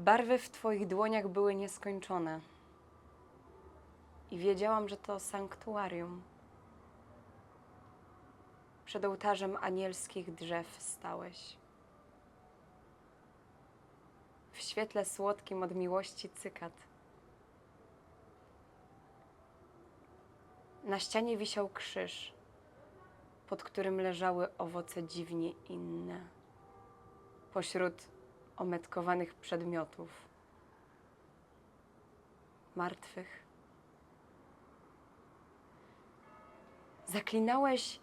Barwy w Twoich dłoniach były nieskończone. I wiedziałam, że to sanktuarium. Przed ołtarzem anielskich drzew stałeś. W świetle słodkim od miłości cykat. Na ścianie wisiał krzyż, pod którym leżały owoce dziwnie inne. Pośród ometkowanych przedmiotów, martwych. Zaklinałeś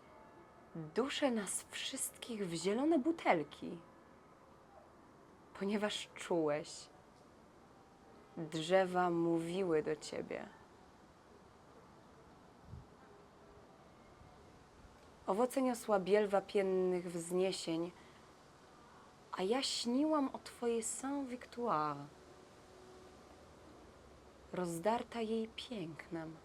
duszę nas wszystkich w zielone butelki, ponieważ czułeś, drzewa mówiły do ciebie. Owoce niosła biel wapiennych wzniesień, a ja śniłam o twojej Saint-Victoire, rozdarta jej pięknem.